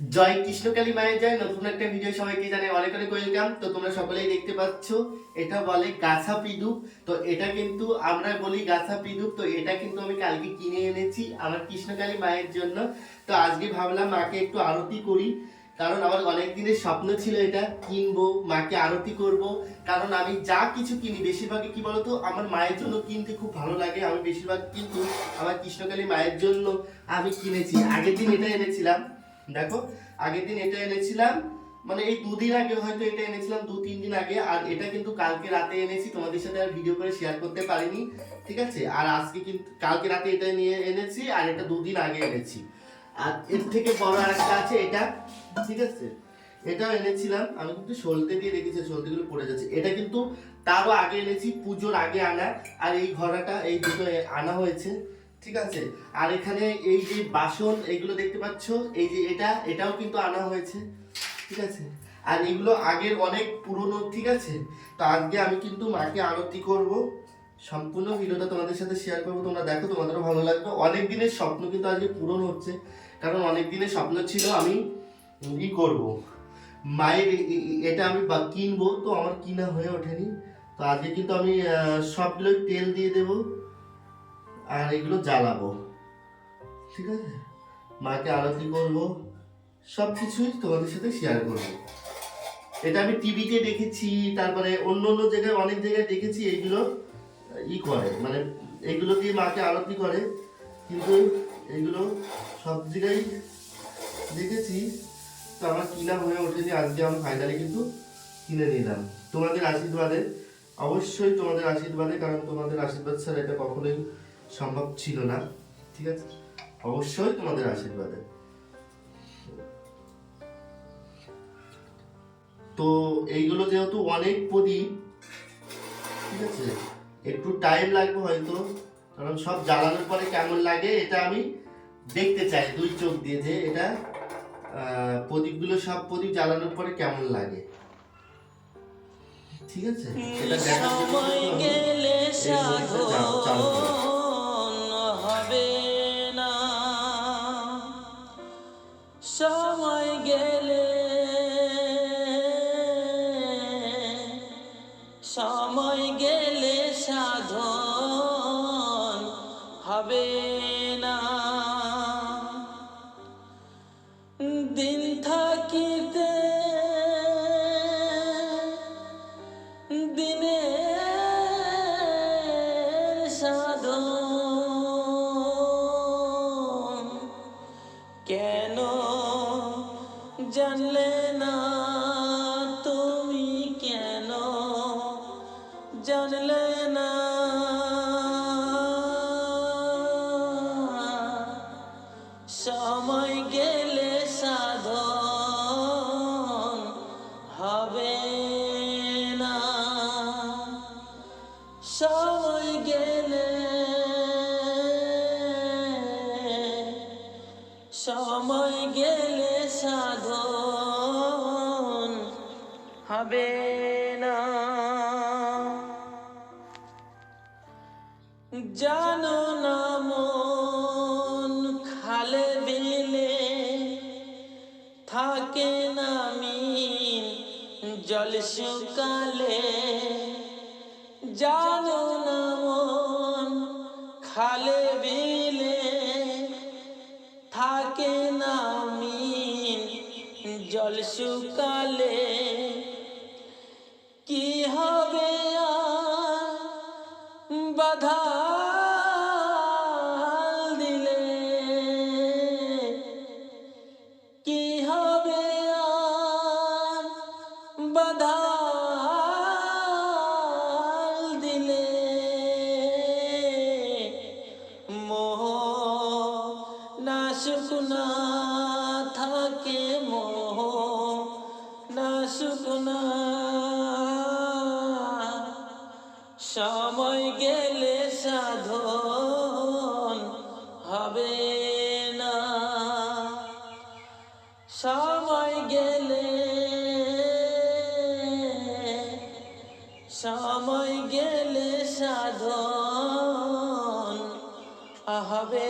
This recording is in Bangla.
জয় কৃষ্ণকালী মায়ের জয়। নতুন একটা ভিডিও সবাইকে জানাই অনেক অনেক ওয়েলকাম তো তোমরা সকলেই দেখতে পাচ্ছ, এটা বলে গাছা পিদুপ তো এটা কিন্তু আমরা বলি গাছা পিদুপ তো এটা কিন্তু আমি কালকে কিনে এনেছি আমার কৃষ্ণকালী মায়ের জন্য। তো আজকে ভাবলাম মাকে একটু আরতি করি। কারণ আমার অনেক দিনের স্বপ্ন ছিল এটা কিনবো, মাকে আরতি করব। কারণ আমি যা কিছু কিনি, বেশিরভাগই কি বলতো, আমার মায়ের জন্য কিনতে খুব ভালো লাগে। আমি বেশিরভাগ কিন্তু আমার কৃষ্ণকালী মায়ের জন্য আমি কিনেছি। আগের দিন এটা এনেছিলাম। দেখো, আগের দিন এটা এনেছিলাম মানে এই দুদিন আগে হয়তো এটা এনেছিলাম, দু, তিন দিন আগে, আর এটা কিন্তু কালকে রাতে এনেছি, তোমাদের সাথে আর ভিডিও করে শেয়ার করতে পারিনি, ঠিক আছে? আর আজকে কিন্তু কালকে রাতে এটা নিয়ে এনেছি, আর এটা দুদিন আগে এনেছি। আর এর থেকে বড় আর একটা আছে এটা, ঠিক আছে? এটাও এনেছিলাম, আমি কিন্তু সলতে দিয়ে রেখেছি, সলতেগুলো পড়ে যাচ্ছে। এটা কিন্তু তারও আগে এনেছি, পুজোর আগে আনা, আর এই ঘোড়াটা, এই দুটো আনা হয়েছে। ঠিক আছে? আর এখানে এই যে বাসন, এগুলো দেখতে পাচ্ছ? এই যে এটা, এটাও কিন্তু আনা হয়েছে। ঠিক আছে? আর এগুলো আগের অনেক পুরনো, ঠিক আছে? তো আজকে আমি কিন্তু মাকে আরতি করব। সম্পূর্ণ ভিডিওটা তোমাদের সাথে শেয়ার করব। তোমরা দেখো, তোমাদেরও ভালো লাগবে। অনেক দিনের স্বপ্ন কিন্তু আজকে পূরণ হচ্ছে। কারণ অনেক দিনের স্বপ্ন ছিল আমি ই করব। মায়ের এটা আমি কিনবো, তো আমার কিনা হয়ে ওঠেনি। তো আজকে কিন্তু আমি সবগুলোই তেল দিয়ে দেবো। আর এগুলো জ্বালাবো। ঠিক আছে? মাকে আরতি করব। সব কিছুই তোমাদের সাথে শেয়ার করব। এটা আমি টিভিতে দেখেছি, তারপরে অন্য অন্য জায়গায়, অনেক জায়গায় দেখেছি এইগুলো ই করে। মানে এগুলো দিয়ে মাকে আরতি করে। কিন্তু এগুলো সব জায়গায় দেখেছি। তো আমার কিনা হয়ে ওঠেনি, আজকে আমি ফাইনালি কিন্তু কিনে নিলাম। তোমাদের আশীর্বাদে, অবশ্যই তোমাদের আশীর্বাদে, কারণ তোমাদের আশীর্বাদ ছাড়া এটা কখনোই সম্ভব ছিল না ঠিক আছে? অবশ্যই তোমাদের আশীর্বাদে। তো এইগুলো যেহেতু অনেক প্রদীপ ঠিক আছে? একটু টাইম লাগবে হয়তো কারণ সব জ্বালানোর পরে কেমন লাগে এটা আমি দেখতে চাই দুই চোখ দিয়ে যে এটা আহ, প্রদীপগুলো সব প্রদীপ জ্বালানোর পরে কেমন লাগে। ঠিক আছে? এটা দেখার জন্য চালু- সময় গেলে সাধন হবে না। দিন থাকিতে দিনে সাধন কেন জানলে না? সাধন হবে না। জানো না খালে বিলে থাকে না মিন জল শুকালে। জানো না খালে বিলে থাকে না জল শুকালে কি হবে বাধা দিলে কি হবে বাধা দিলে মোহ না শুকনা হবে।